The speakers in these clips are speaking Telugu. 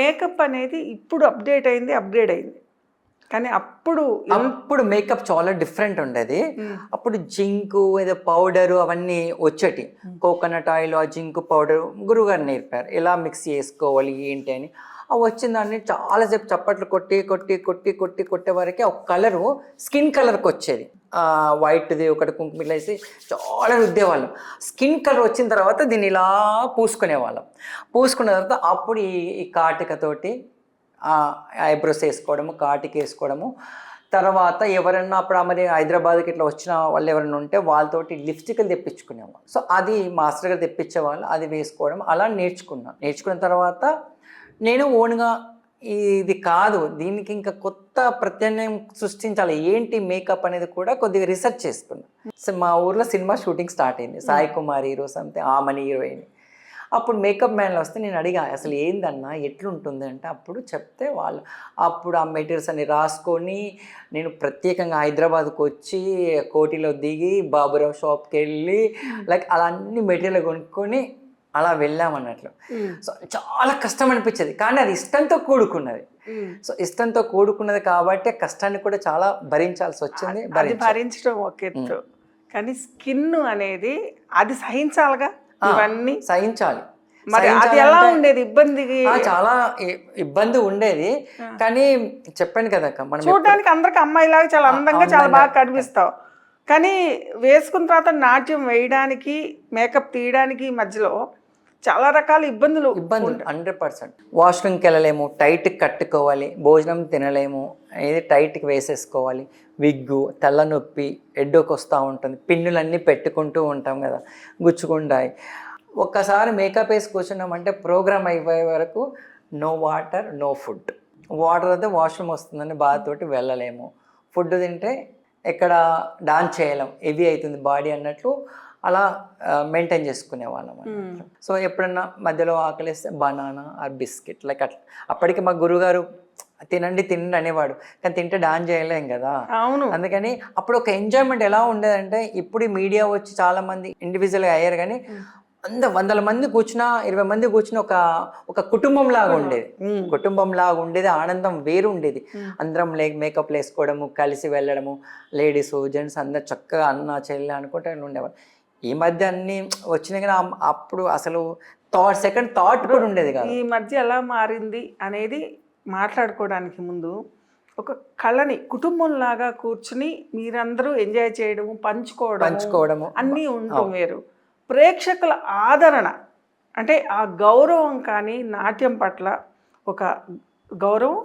మేకప్ అనేది ఇప్పుడు అప్డేట్ అయింది అప్గ్రేడ్ అయింది. కానీ అప్పుడు అప్పుడు మేకప్ చాలా డిఫరెంట్ ఉండేది. అప్పుడు జింకు ఏదో పౌడర్ అవన్నీ వచ్చేటి. కోకోనట్ ఆయిల్ ఆ జింకు పౌడర్ గురుగారు నేర్పారు. ఎలా మిక్స్ చేసుకోవాలి ఏంటి అని. వచ్చిన దాన్ని చాలాసేపు చప్పట్లు కొట్టి కొట్టి కొట్టి కొట్టి కొట్టే వరకే ఒక కలరు స్కిన్ కలర్కి వచ్చేది. వైట్ది ఒకటి కుంకుమ వేసి చాలా రుద్దేవాళ్ళం. స్కిన్ కలర్ వచ్చిన తర్వాత దీన్ని ఇలా పూసుకునేవాళ్ళం. పూసుకున్న తర్వాత అప్పుడు ఈ ఈ కాటికతోటి ఐబ్రోస్ వేసుకోవడము కాటికి వేసుకోవడము. తర్వాత ఎవరన్నా అప్పుడు మరి హైదరాబాద్కి ఇట్లా వచ్చిన వాళ్ళు ఎవరైనా ఉంటే వాళ్ళతోటి లిప్స్టిక్లు తెప్పించుకునేవాళ్ళు. సో అది మాస్టర్ గారు తెప్పించేవాళ్ళు అది వేసుకోవడం అలా నేర్చుకున్నాను నేర్చుకున్న తర్వాత నేను ఓన్గా ఇది కాదు దీనికి ఇంకా కొత్త ప్రత్యామ్నాయం సృష్టించాలి. ఏంటి మేకప్ అనేది కూడా కొద్దిగా రీసెర్చ్ చేసుకున్నాను మా ఊర్లో సినిమా షూటింగ్ స్టార్ట్ అయింది. Sai Kumar hero something Aamani heroine. అప్పుడు మేకప్ మ్యాన్లు వస్తే నేను అడిగా అసలు ఏందన్నా ఎట్లుంటుంది? అంటే అప్పుడు చెప్తే వాళ్ళు అప్పుడు ఆ మెటీరియల్స్ అన్ని రాసుకొని నేను ప్రత్యేకంగా హైదరాబాద్కి వచ్చి కోటిలో దిగి బాబురావు షాప్కి వెళ్ళి లైక్ అలా అన్ని మెటీరియల్ కొనుక్కొని అలా వెళ్ళామన్నట్లు. సో చాలా కష్టం అనిపించేది. కానీ అది ఇష్టంతో కూడుకున్నది. సో ఇష్టంతో కూడుకున్నది కాబట్టి కష్టాన్ని కూడా చాలా భరించాల్సి వచ్చింది. భరించడం ఒక ఎత్తు. కానీ స్కిన్ అనేది అది సహించాలిగా? ఇవన్నీ? సహించాలి. మరి అది ఎలా ఉండేది ఇబ్బందికి? చాలా ఇబ్బంది ఉండేది. కానీ చెప్పాను కదా మనం చూడడానికి అందరికి అమ్మాయిలాగా చాలా అందంగా చాలా. బాగా కనిపిస్తావు. కానీ వేసుకున్న తర్వాత నాట్యం వేయడానికి మేకప్ తీయడానికి మధ్యలో చాలా రకాల ఇబ్బందులు ఇబ్బంది హండ్రెడ్ పర్సెంట్ వాష్రూమ్కి వెళ్ళలేము టైట్ కట్టుకోవాలి భోజనం తినలేము ఏది టైట్కి వేసేసుకోవాలి. విగ్గు తలనొప్పి ఎడ్డోకి వస్తూ ఉంటుంది పిన్నులన్నీ పెట్టుకుంటూ ఉంటాం కదా గుచ్చుకుంటాయి. ఒక్కసారి మేకప్ వేసి కూర్చున్నామంటే ప్రోగ్రామ్ అయిపోయే వరకు no water no food water అయితే వాష్రూమ్ వస్తుందని బాధతోటి వెళ్ళలేము. ఫుడ్ తింటే ఎక్కడ డాన్స్ చేయలేం హెవీ అవుతుంది బాడీ అన్నట్లు అలా మెయింటైన్ చేసుకునే వాళ్ళం. సో ఎప్పుడన్నా మధ్యలో ఆకలిస్తే బనానా ఆర్ బిస్కెట్ లైక్ అట్లా. అప్పటికి మా గురుగారు తినండి తినండి అనేవాడు. కానీ తింటే డాన్స్ చేయలేం కదా. అవును. అందుకని అప్పుడు ఒక ఎంజాయ్మెంట్ ఎలా ఉండేదంటే ఇప్పుడు మీడియా వచ్చి చాలా మంది ఇండివిజువల్గా అయ్యారు కానీ వంద వందల మంది కూర్చున్నా ఇరవై మంది కూర్చుని ఒక ఒక కుటుంబం లాగా ఉండేది. ఉమ్. కుటుంబం లాగా ఉండేది ఆనందం వేరు ఉండేది. అందరం లే మేకప్ వేసుకోవడము కలిసి వెళ్ళడము లేడీస్ జెంట్స్ అందరు చక్కగా అన్న చెల్లి అనుకుంటే ఉండేవారు ఈ మధ్య అన్ని వచ్చినాయి కానీ అప్పుడు అసలు థాట్ సెకండ్ థాట్ కూడా ఉండేది కాదు. ఈ మధ్య ఎలా మారింది అనేది మాట్లాడుకోవడానికి ముందు ఒక కళని కుటుంబంలాగా కూర్చుని మీరందరూ ఎంజాయ్ చేయడము పంచుకోవడం పంచుకోవడము. అన్నీ ఉండటం వేరు. ప్రేక్షకుల ఆదరణ అంటే ఆ గౌరవం కానీ నాట్యం పట్ల ఒక గౌరవం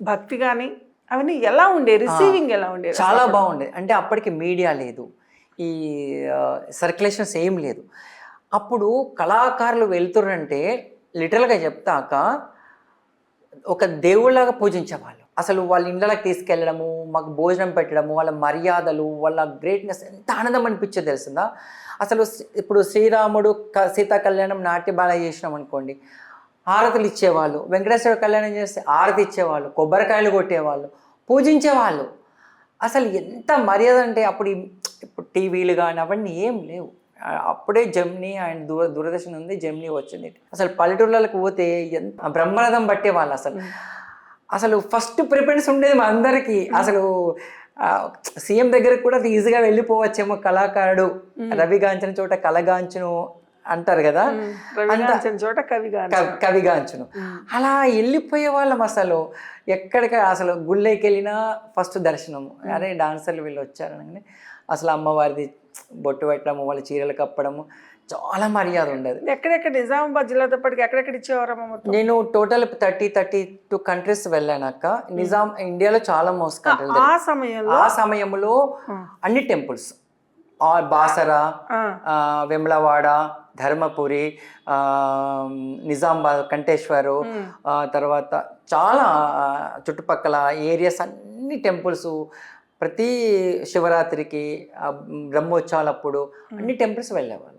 భక్తి కానీ అవన్నీ ఎలా ఉండే రిసీవింగ్ ఎలా ఉండేది చాలా బాగుండేది. అంటే అప్పటికి మీడియా లేదు. ఈ సర్క్యులేషన్స్ ఏం లేదు. అప్పుడు కళాకారులు వెళ్తురంటే లిటరల్గా చెప్తాక ఒక దేవుళ్ళగా పూజించేవాళ్ళు. అసలు వాళ్ళ ఇండ్లకి తీసుకెళ్ళడము మాకు భోజనం పెట్టడము వాళ్ళ మర్యాదలు వాళ్ళ గ్రేట్నెస్ ఎంత ఆనందం అనిపించేది తెలిసిందా అసలు ఇప్పుడు శ్రీరాముడు క- సీతా కళ్యాణం నాట్య బాల చేసినాం అనుకోండి హారతులు ఇచ్చేవాళ్ళు వెంకటేశ్వర కళ్యాణం చేస్తే హారతి ఇచ్చేవాళ్ళు కొబ్బరికాయలు కొట్టేవాళ్ళు పూజించేవాళ్ళు. అసలు ఎంత మర్యాద అంటే అప్పుడు ఇప్పుడు టీవీలు కానీ అవన్నీ ఏం లేవు. అప్పుడే జమ్ని అండ్ దూర దూరదర్శన్ ఉంది జమ్ని వచ్చింది. అసలు పల్లెటూళ్ళకి పోతే ఎంత బ్రహ్మరథం పట్టేవాళ్ళు అసలు. అసలు ఫస్ట్ ప్రిఫరెన్స్ ఉండేది మా అందరికీ. అసలు సీఎం దగ్గరకు కూడా ఈజీగా వెళ్ళిపోవచ్చేమో కళాకారుడు. రవిగాంచిన చోట కలగాంచును అంటారు కదా? చోట కవిగా కవి- కవిగాంచును అలా వెళ్ళిపోయే వాళ్ళం అసలు. ఎక్కడికి అసలు గుళ్ళకి వెళ్ళినా ఫస్ట్ దర్శనం. అరే డాన్సర్లు వీళ్ళు వచ్చారనగానే అసలు అమ్మవారిది బొట్టు పెట్టడము వాళ్ళ చీరలు కప్పడము చాలా మర్యాద ఉండేది. ఎక్కడెక్కడ నిజామాబాద్ జిల్లాతో పాటు ఎక్కడెక్కడ ఇచ్చేవారమ్మ నేను total thirty thirty two countries వెళ్ళానాక Nizam ఇండియాలో చాలా మోస్ట్ కంట్రీలు ఆ సమయంలో? ఆ సమయంలో అన్ని టెంపుల్స్. బాసరా వెమ్లవాడ ధర్మపురి నిజామాబాద్ కంటేశ్వరు ఆ, తర్వాత చాలా చుట్టుపక్కల ఏరియాస్ అన్ని టెంపుల్స్ ప్రతి శివరాత్రికి బ్రహ్మోత్సవాలప్పుడు అన్ని టెంపుల్స్ వెళ్ళేవాళ్ళం.